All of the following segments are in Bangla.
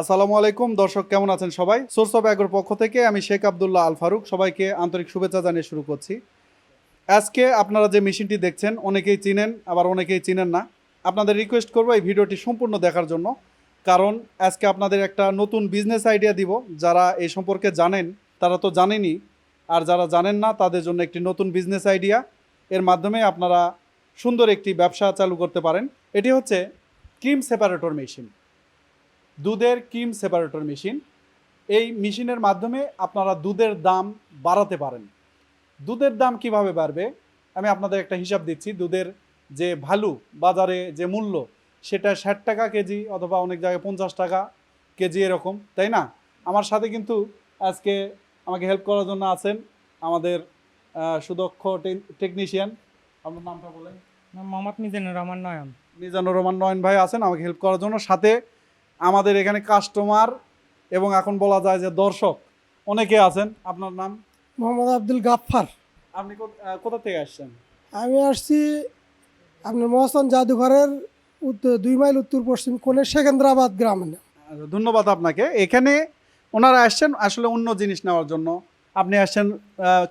আসসালামু আলাইকুম। দর্শক, কেমন আছেন সবাই? সোর্স অফ অ্যাগ্রোর পক্ষ থেকে আমি শেখ আবদুল্লাহ আল ফারুক সবাইকে আন্তরিক শুভেচ্ছা জানিয়ে শুরু করছি। আজকে আপনারা যে মেশিনটি দেখছেন, অনেকেই চিনেন, আবার অনেকেই চিনেন না। আপনাদের রিকোয়েস্ট করব এই ভিডিওটি সম্পূর্ণ দেখার জন্য। কারণ আজকে আপনাদের একটা নতুন বিজনেস আইডিয়া দিব। যারা এই সম্পর্কে জানেন, তারা তো জানেনই। আর যারা জানেন না, তাদের জন্য একটি নতুন বিজনেস আইডিয়া এর মাধ্যমে আপনারা সুন্দর একটি ব্যবসা চালু করতে পারেন। এটি হচ্ছে ক্রিম সেপারেটর মেশিন। দুধের ক্রিম সেপারেটর মেশিন। এই মেশিনের মাধ্যমে আপনারা দুধের দাম বাড়াতে পারেন। দুধের দাম কীভাবে বাড়বে? আমি আপনাদের একটা হিসাব দিচ্ছি। দুধের যে ভ্যালু বাজারে যে মূল্য সেটা ষাট টাকা কেজি অথবা অনেক জায়গায় পঞ্চাশ টাকা কেজি এরকম তাই না? আমার সাথে কিন্তু আজকে আমাকে হেল্প করার জন্য আছেন আমাদের সুদক্ষ টেকনিশিয়ান আপনার নামটা বলেন। মোহাম্মদ মিজানুর রহমান নয়ন। মিজানুর রহমান নয়ন ভাই আছেন আমাকে হেল্প করার জন্য। সাথে আমাদের এখানে কাস্টমার এবং এখন বলা যায় যে দর্শক অনেকে আছেন। আপনার নাম? মোহাম্মদ আব্দুল গাফফার। আপনি কোথা থেকে আসছেন? আমি আসছি আপনার মহাস্থান জাদুঘরের উত্তর দুই মাইল উত্তর পশ্চিম কোণে সেকেন্দ্রাবাদ গ্রামে। ধন্যবাদ আপনাকে। এখানে ওনারা আসছেন আসলে অন্য জিনিস নেওয়ার জন্য। আপনি আসছেন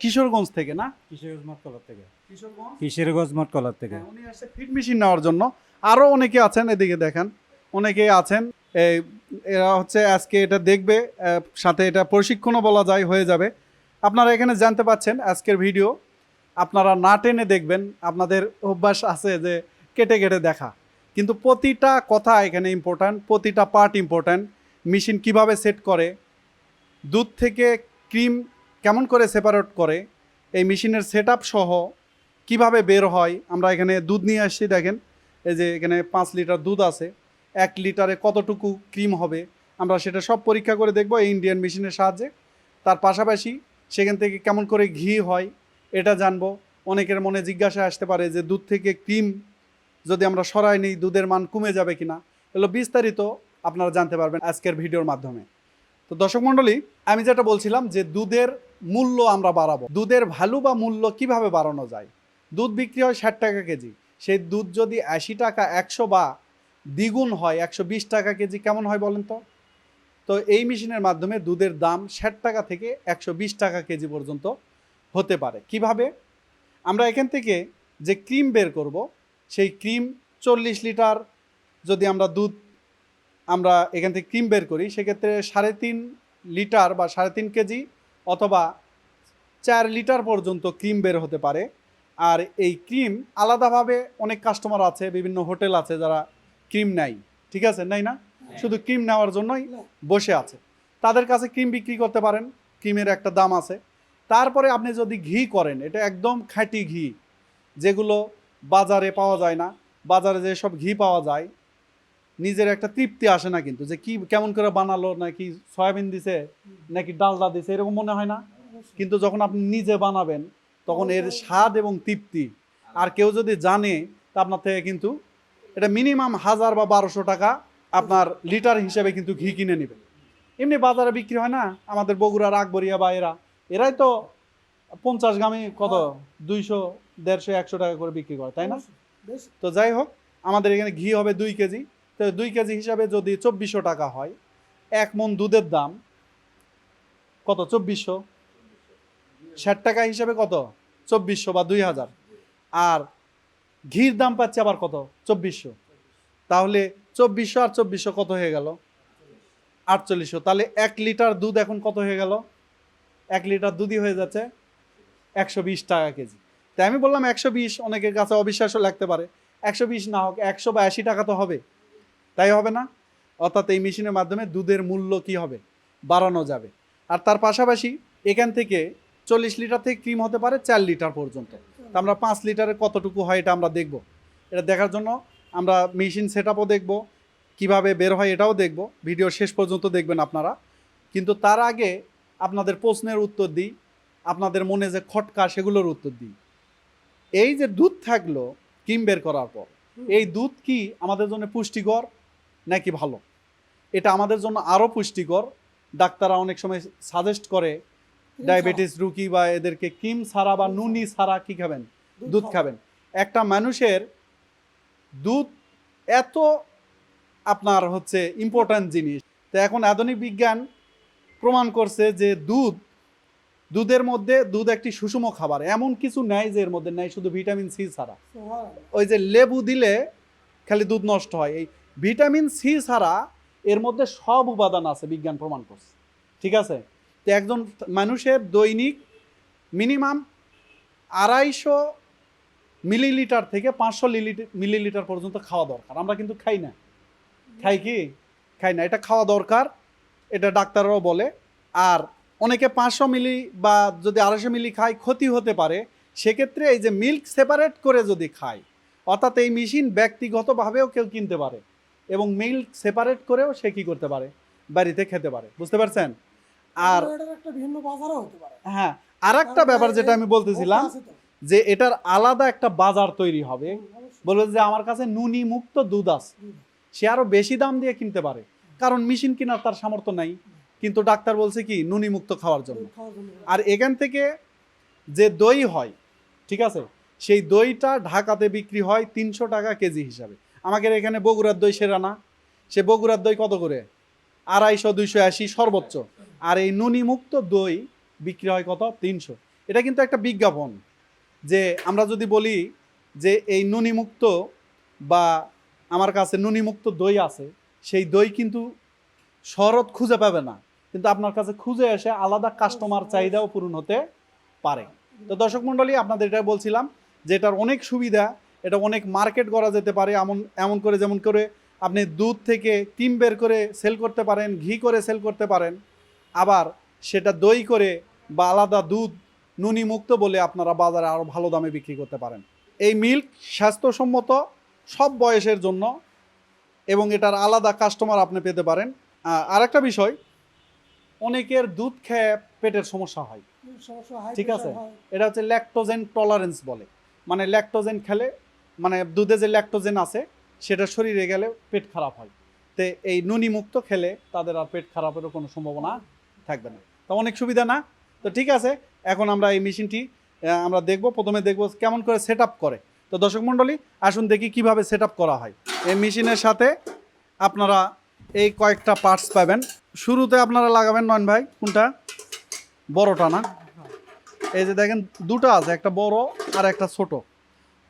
কিশোরগঞ্জ থেকে না? কিশোরগঞ্জ মটকলার থেকে। কিশোরগঞ্জ? কিশোরগঞ্জ মটকলার থেকে। হ্যাঁ, উনি আসছে ফিড মেশিন নেওয়ার জন্য। আরও অনেকে আছেন এদিকে দেখেন। অনেকেই আছেন। এরা হচ্ছে আজকে এটা দেখবে সাথে এটা প্রশিক্ষণও বলা যায়, হয়ে যাবে। আপনারা এখানে জানতে পাচ্ছেন আজকের ভিডিও। আপনারা না টেনে দেখবেন, আপনাদের অভ্যাস আছে যে কেটে কেটে দেখা। কিন্তু প্রতিটা কথা এখানে ইম্পর্ট্যান্ট প্রতিটা পার্ট ইম্পর্ট্যান্ট মেশিন কীভাবে সেট করে, দুধ থেকে ক্রিম কেমন করে সেপারেট করে, এই মেশিনের সেট সহ কীভাবে বের হয়, আমরা এখানে দুধ নিয়ে আসছি, দেখেন। এই যে এখানে পাঁচ লিটার দুধ আছে। এক লিটারে কতটুকু ক্রিম হবে, আমরা সেটা সব পরীক্ষা করে দেখব এই ইন্ডিয়ান মেশিনের সাহায্যে। তার পাশাপাশি সেখান থেকে কেমন করে ঘি হয়, এটা জানব। অনেকের মনে জিজ্ঞাসা আসতে পারে যে, দুধ থেকে ক্রিম যদি আমরা সরাই নিই, দুধের মান কমে যাবে কি না এগুলো বিস্তারিত আপনারা জানতে পারবেন আজকের ভিডিওর মাধ্যমে। তো দর্শক মণ্ডলী, আমি যেটা বলছিলাম যে, দুধের মূল্য আমরা বাড়াবো। দুধের ভ্যালু বা মূল্য কীভাবে বাড়ানো যায়? দুধ বিক্রি হয় ষাট টাকা কেজি। সেই দুধ যদি আশি টাকা, একশো বা দ্বিগুণ হয়, একশো বিশ টাকা কেজি কেমন হয় বলেন তো? তো এই মেশিনের মাধ্যমে দুধের দাম ষাট টাকা থেকে একশো বিশ টাকা কেজি পর্যন্ত হতে পারে। কীভাবে? আমরা এখান থেকে যে ক্রিম বের করব, সেই ক্রিম চল্লিশ লিটার যদি আমরা দুধ আমরা এখান থেকে ক্রিম বের করি, সেক্ষেত্রে সাড়ে তিন লিটার বা সাড়ে তিন কেজি অথবা চার লিটার পর্যন্ত ক্রিম বের হতে পারে। আর এই ক্রিম আলাদাভাবে অনেক কাস্টমার আছে, বিভিন্ন হোটেল আছে যারা ক্রিম নেয় ঠিক আছে? নেই না? শুধু ক্রিম নেওয়ার জন্যই বসে আছে। তাদের কাছে ক্রিম বিক্রি করতে পারেন ক্রিমের একটা দাম আছে। তারপরে আপনি যদি ঘি করেন এটা একদম খাঁটি ঘি যেগুলো বাজারে পাওয়া যায় না বাজারে যেসব ঘি পাওয়া যায় নিজের একটা তৃপ্তি আসে না কিন্তু যে কি কেমন করে বানালো নাকি সয়াবিন দিছে নাকি ডালদা দিছে এরকম মনে হয় না? কিন্তু যখন আপনি নিজে বানাবেন তখন এর স্বাদ এবং তৃপ্তি। আর কেউ যদি জানে তা আপনার থেকে কিন্তু এটা মিনিমাম হাজার বা বারোশো টাকা আপনার লিটার হিসেবে কিন্তু ঘি কিনে নেবে এমনি বাজারে বিক্রি হয় না আমাদের বগুড়ার আকবরিয়া বা এরা। এরাই তো পঞ্চাশ গ্রামে কত? দুইশো দেড়শো একশো টাকা করে বিক্রি করে তাই না? বেশ। তো যাই হোক আমাদের এখানে ঘি হবে দুই কেজি। তো দুই কেজি হিসাবে যদি চব্বিশশো টাকা হয় এক মন দুধের দাম কত? চব্বিশশো। ষাট টাকা হিসাবে কত? চব্বিশশো বা দুই হাজার। আর ঘির দাম পাচ্ছে আবার কত? চব্বিশশো। তাহলে চব্বিশশো আর চব্বিশশো কত হয়ে গেল? আটচল্লিশশো। তাহলে এক লিটার দুধ এখন কত হয়ে গেল? এক লিটার দুধই হয়ে যাচ্ছে একশো বিশ টাকা কেজি। তাই আমি বললাম একশো বিশ, অনেকের কাছে অবিশ্বাসও লাগতে পারে। একশো বিশ না হোক, একশো বা আশি টাকা তো হবে। তাই হবে না? অর্থাৎ এই মেশিনের মাধ্যমে দুধের মূল্য কি হবে? বাড়ানো যাবে। আর তার পাশাপাশি এখান থেকে চল্লিশ লিটার থেকে ক্রিম হতে পারে চার লিটার পর্যন্ত। তা আমরা পাঁচ লিটারে কতটুকু হয় এটা আমরা দেখব। এটা দেখার জন্য আমরা মেশিন সেট আপও দেখব কীভাবে বের হয় এটাও দেখব। ভিডিও শেষ পর্যন্ত দেখবেন আপনারা। কিন্তু তার আগে আপনাদের প্রশ্নের উত্তর দিই আপনাদের মনে যে খটকা সেগুলোর উত্তর দিই। এই যে দুধ থাকল কিম বের করার পর এই দুধ কি আমাদের জন্য পুষ্টিকর নাকি ভালো? এটা আমাদের জন্য আরও পুষ্টিকর। ডাক্তাররা অনেক সময় সাজেস্ট করে ডায়াবেটিস রুগী বা এদেরকে ক্রিম ছাড়া বা নুনি ছাড়া কি খাবেন? দুধ খাবেন। একটা মানুষের দুধ এত আপনার হচ্ছে ইম্পর্ট্যান্ট জিনিস। তো এখন আধুনিক বিজ্ঞান প্রমাণ করছে যে দুধ দুধের মধ্যে দুধ একটি সুষম খাবার। এমন কিছু নেই যে এর মধ্যে নেই শুধু ভিটামিন সি ছাড়া। ওই যে লেবু দিলে খালি দুধ নষ্ট হয়। এই ভিটামিন সি ছাড়া এর মধ্যে সব উপাদান আছে বিজ্ঞান প্রমাণ করছে। ঠিক আছে? তো একজন মানুষের দৈনিক মিনিমাম আড়াইশো মিলিলিটার থেকে পাঁচশো মিলিলিটার পর্যন্ত খাওয়া দরকার। আমরা কিন্তু খাই না। খাই কি? খাই না। এটা খাওয়া দরকার, এটা ডাক্তাররাও বলে। আর অনেকে পাঁচশো মিলি বা যদি আড়াইশো মিলি খায়, ক্ষতি হতে পারে। সেক্ষেত্রে এই যে মিল্ক সেপারেট করে যদি খায়, অর্থাৎ এই মেশিন ব্যক্তিগতভাবেও কেউ কিনতে পারে এবং মিল্ক সেপারেট করেও সে কী করতে পারে? বাড়িতে খেতে পারে। বুঝতে পারছেন? আর একটা ভিন্ন বাজারও হতে পারে। হ্যাঁ আর একটা ব্যাপার যেটা আমি বলতেছিলাম যে এটার আলাদা একটা বাজার তৈরি হবে। বলবে যে আমার কাছে নুনি মুক্ত দুধ আছে। সে আরও বেশি দাম দিয়ে কিনতে পারে। কারণ মেশিন কেনার তার সামর্থ্য নাই। কিন্তু ডাক্তার বলছে কি নুনি মুক্ত খাওয়ার জন্য। খাওয়ার জন্য। আর এখান থেকে যে দই হয় ঠিক আছে সেই দইটা ঢাকাতে বিক্রি হয় তিনশো টাকা কেজি হিসাবে। আমাদের এখানে বগুড়ার দই সেরা না। সে বগুড়ার দই কত করে? আড়াইশো, দুইশো আশি সর্বোচ্চ। আর এই নুনি মুক্ত দই বিক্রি হয় কত? তিনশো। এটা কিন্তু একটা বিজ্ঞাপন যে আমরা যদি বলি যে এই নুনি মুক্ত বা আমার কাছে নুনি মুক্ত দই আছে, সেই দই কিন্তু শরৎ খুঁজে পাবে না। কিন্তু আপনার কাছে খুঁজে এসে আলাদা কাস্টমার চাহিদাও পূরণ হতে পারে। তো দর্শক মণ্ডলী, আপনাদের এটা বলছিলাম যে এটার অনেক সুবিধা, এটা অনেক মার্কেট করা যেতে পারে, এমন এমন করে যেমন করে আপনি দুধ থেকে ক্রিম বের করে সেল করতে পারেন ঘি করে সেল করতে পারেন। আবার সেটা দই করে বা আলাদা দুধ নুনি মুক্ত বলে আপনারা বাজারে আরও ভালো দামে বিক্রি করতে পারেন। এই মিল্ক স্বাস্থ্যসম্মত সব বয়সের জন্য এবং এটার আলাদা কাস্টমার আপনি পেতে পারেন। আর একটা বিষয় অনেকের দুধ খেয়ে পেটের সমস্যা হয়। ঠিক আছে। এটা হচ্ছে ল্যাকটোজেন টলারেন্স বলে। মানে ল্যাকটোজেন খেলে মানে দুধে যে ল্যাকটোজেন আছে সেটা শরীরে গেলে পেট খারাপ হয়। তো এই নুনি মুক্ত খেলে তাদের আর পেট খারাপেরও কোনো সম্ভাবনা থাকবে না। তো অনেক সুবিধা না? তো ঠিক আছে, এখন আমরা এই মেশিনটি আমরা দেখব, প্রথমে দেখব কেমন করে সেট করে। তো দর্শক মণ্ডলী, আসুন দেখি কীভাবে সেট করা হয়। এই মেশিনের সাথে আপনারা এই কয়েকটা পার্টস পাবেন। শুরুতে আপনারা লাগাবেন নয়ন ভাই, কোনটা? বড়টা না? এই যে দেখেন, দুটো আছে, একটা বড় আর একটা ছোট।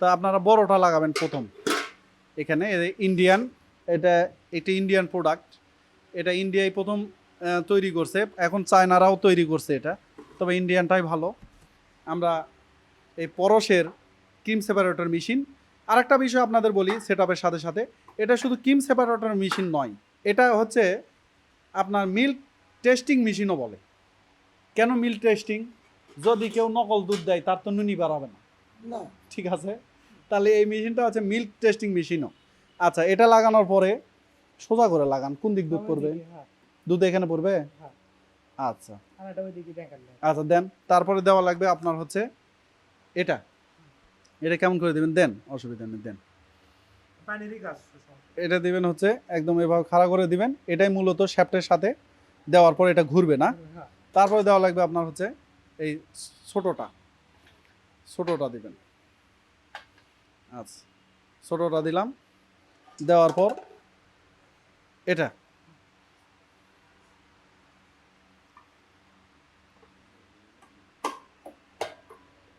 তা আপনারা বড়টা লাগাবেন প্রথম। এখানে ইন্ডিয়ান এটা এটি ইন্ডিয়ান প্রোডাক্ট এটা ইন্ডিয়ায় প্রথম তৈরি করছে। এখন চায়নারাও তৈরি করছে এটা। তবে ইন্ডিয়ানটাই ভালো। আমরা এই পরশের ক্রিম সেপারেটর মেশিন আর একটা বিষয় আপনাদের বলি সেটআপের সাথে সাথে। এটা শুধু ক্রিম সেপারেটর মেশিন নয়। এটা হচ্ছে আপনার মিল্ক টেস্টিং মেশিনও বলে। কেন মিল্ক টেস্টিং যদি কেউ নকল দুধ দেয় তার তো নুনি বাড়াবে না। ঠিক আছে? তাহলে এই মেশিনটা হচ্ছে মিল্ক টেস্টিং মেশিনও। আচ্ছা এটা লাগানোর পরে সোজা করে লাগান কোন দিক দুধ পড়বে? হ্যাঁ, দুধ এখানে পড়বে? হ্যাঁ। আচ্ছা। আচ্ছা দেন তারপরে দেওয়া লাগবে আপনার হচ্ছে এটা। এটা কেমন করে দেবেন? দেন অসুবিধা নেই দেন। এটা দিবেন হচ্ছে একদম এভাবে খাড়া করে দিবেন। এটাই মূলত শ্যাফটের সাথে দেওয়ার পর এটা ঘুরবে না। হ্যাঁ। তারপরে দেওয়া লাগবে আপনার হচ্ছে এই ছোটোটা। ছোটোটা দিবেন। আচ্ছা। ছোটোটা দিলাম। দেওয়ার পর এটা।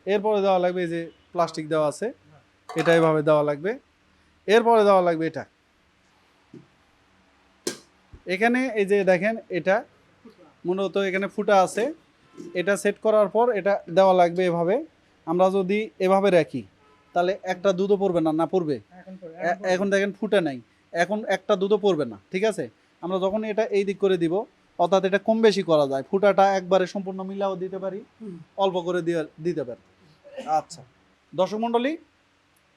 এরপরে দেওয়া লাগবে এই যে প্লাস্টিক দেওয়া আছে, এটা এভাবে দেওয়া লাগবে। এরপরে দেওয়া লাগবে এটা। এখানে এই যে দেখেন, এটা মূলত এখানে ফুটা আছে। এটা সেট করার পর এটা দেওয়া লাগবে এভাবে। আমরা যদি এভাবে রাখি তাহলে একটা দুধও পড়বে না না পড়বে। এখন দেখেন ফুটে নাই। এখন একটা দুধও পড়বে না ঠিক আছে? আমরা যখন এটা এই দিক করে দিব অর্থাৎ এটা কম বেশি করা যায়। ফুটাটা একবারে সম্পূর্ণ মিলাও দিতে পারি অল্প করে দিয়ে দিতে পারি। আচ্ছা। দর্শক মণ্ডলী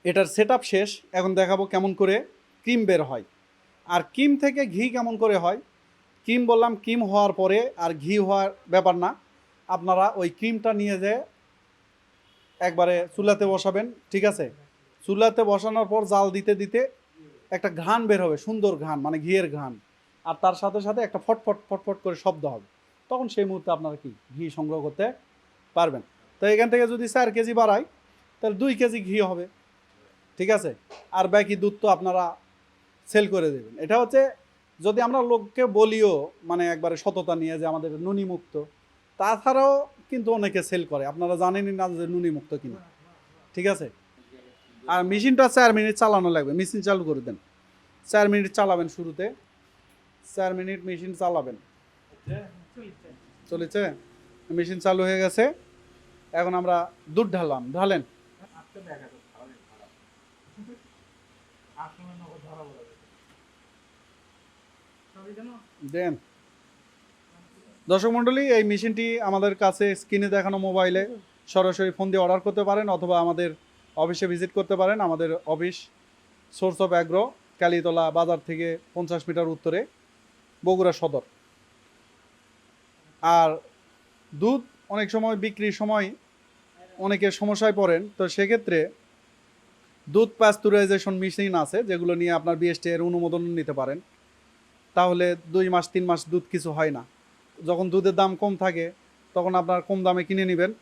এটার সেট শেষ। এখন দেখাবো কেমন করে ক্রিম বের হয়। আর ক্রিম থেকে ঘি কেমন করে হয়? ক্রিম বললাম ক্রিম হওয়ার পরে আর ঘি হওয়ার ব্যাপার না। আপনারা ওই ক্রিমটা নিয়ে যেয়ে একবারে চুলাতে বসাবেন, ঠিক আছে? চুলাতে বসানোর পর জাল দিতে দিতে একটা ঘ্রাণ বের হবে, সুন্দর ঘ্রাণ মানে ঘিয়ের ঘ্রাণ। আর তার সাথে সাথে একটা ফটফট ফটফট করে শব্দ হবে। তখন সেই মুহূর্তে আপনারা কি, ঘি সংগ্রহ করতে পারবেন। তো এখান থেকে যদি চার কেজি বাড়ায় তাহলে দুই কেজি ঘি হবে, ঠিক আছে? আর বাকি দুধ তো আপনারা সেল করে দেবেন। এটা হচ্ছে যদি আমরা লোককে বলিও মানে একবারে সততা নিয়ে যে আমাদের নুনিমুক্ত। তাছাড়াও কিন্তু অনেকে সেল করে। আপনারা জানেনই না যে নুনি মুক্ত কিনা। ঠিক আছে? আর মেশিনটা চার মিনিট চালানো লাগবে। মেশিন চালু করে দেন। চার মিনিট চালাবেন শুরুতে। চার মিনিট মেশিন চালাবেন। চলেছে? মেশিন চালু হয়ে গেছে। এখন আমরা দুধ ঢাললাম। ঢালেন। দেন। দর্শক মণ্ডলী, এই মেশিনটি আমাদের কাছে স্ক্রিনে দেখানো মোবাইলে সরাসরি ফোন দিয়ে অর্ডার করতে পারেন অথবা আমাদের অফিসে ভিজিট করতে পারেন। আমাদের office source of agro, Kalitala বাজার থেকে পঞ্চাশ মিটার উত্তরে বগুড়া সদর। আর দুধ অনেক সময় বিক্রির সময় অনেকে সমস্যায় পড়েন, তো সেক্ষেত্রে দুধ পাস্তুরাইজেশন মেশিন আছে, যেগুলো নিয়ে আপনার বিএসটি এর অনুমোদন নিতে পারেন। তাহলে দুই মাস, তিন মাস দুধ কিছু হয় না। যখন দুধের দাম কম থাকে তখন আপনার কম দামে কিনে নেবেন।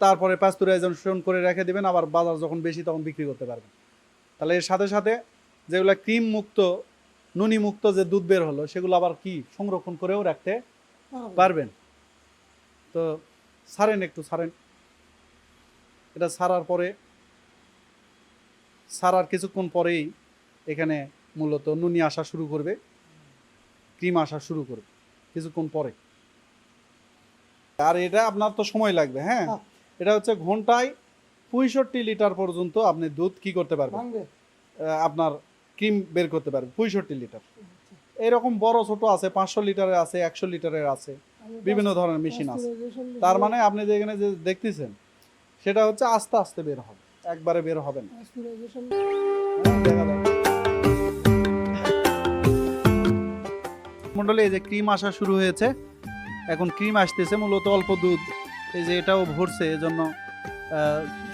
তারপরে পাস্তুরাইজেশন করে রেখে দেবেন আবার বাজার যখন বেশি তখন বিক্রি করতে পারবেন। তাহলে এর সাথে সাথে যেগুলো ক্রিম মুক্ত নুনি মুক্ত যে দুধ বের হলো সেগুলো আবার কি সংরক্ষণ করেও রাখতে পারবেন। তো সারেন একটু সারেন। এটা সারার পরে সারার কিছুক্ষণ পরেই এখানে মূলত নুনি আসা শুরু করবে ক্রিম আসা শুরু করবে। কিছুক্ষণ পরে। আর এটা আপনার তো সময় লাগবে হ্যাঁ? হ্যাঁ। এটা হচ্ছে ঘন্টায় পঁয়ষট্টি লিটার পর্যন্ত আপনি দুধ কি করতে পারবেন? আপনার ক্রিম বের করতে পারবেন পঁয়ষট্টি লিটার। এরকম বড় ছোট আছে পাঁচশো লিটারের আছে একশো লিটারের আছে বিভিন্ন ধরনের মেশিন আছে। তার মানে আপনি যে এখানে যে দেখতেছেন সেটা হচ্ছে আস্তে আস্তে বের হবে একবারে বের হবে না। মন্ডলে এই যে ক্রিম আসা শুরু হয়েছে। এখন ক্রিম আসতেছে, মূলত অল্প দুধ। এই যে এটাও ভরছে, এজন্য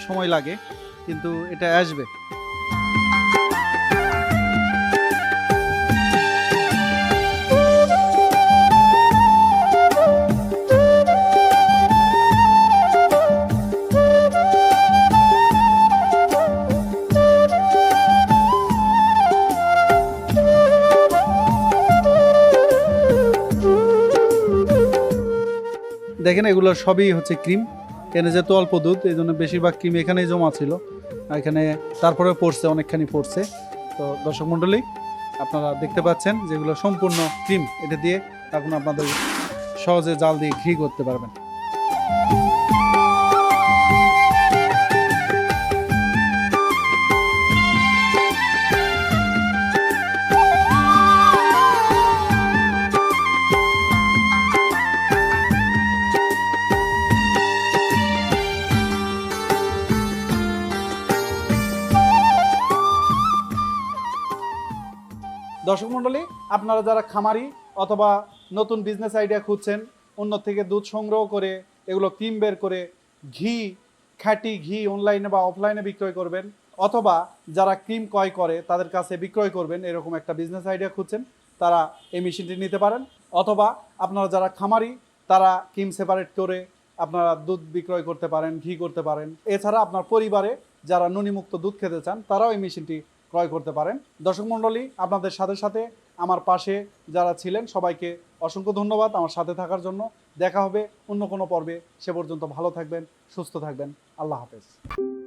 সময় লাগে, কিন্তু এটা আসবে। দেখেন, এগুলো সবই হচ্ছে ক্রিম। এখানে যেহেতু অল্প দুধ, এই জন্য বেশিরভাগ ক্রিম এখানেই জমা ছিল। এখানে তারপরে পড়ছে, অনেকখানি পড়ছে। তো দর্শক মণ্ডলী, আপনারা দেখতে পাচ্ছেন যেগুলো সম্পূর্ণ ক্রিম। এটা দিয়ে এখন আপনাদের সহজে জাল দিয়ে ঘি করতে পারবেন। দর্শক মণ্ডলী, আপনারা যারা খামারি অথবা নতুন বিজনেস আইডিয়া খুঁজছেন, অন্য থেকে দুধ সংগ্রহ করে, এগুলো ক্রিম বের করে ঘি, খাঁটি ঘি অনলাইনে বা অফলাইনে বিক্রয় করবেন, অথবা যারা ক্রিম ক্রয় করে, তাদের কাছে বিক্রয় করবেন, এরকম একটা বিজনেস আইডিয়া খুঁজছেন, তারা এই মেশিনটি নিতে পারেন। অথবা আপনারা যারা খামারি, তারা ক্রিম সেপারেট করে আপনারা দুধ বিক্রয় করতে পারেন, ঘি করতে পারেন। এছাড়া আপনার পরিবারে যারা নুনিমুক্ত দুধ খেতে চান, তারাও এই মেশিনটি ক্রয় করতে পারেন। দর্শক মণ্ডলী, আপনাদের সাথে সাথে আমার পাশে যারা ছিলেন, সবাইকে অসংখ্য ধন্যবাদ আমার সাথে থাকার জন্য। দেখা হবে অন্য কোনো পর্বে। সে পর্যন্ত ভালো থাকবেন, সুস্থ থাকবেন। আল্লাহ হাফেজ।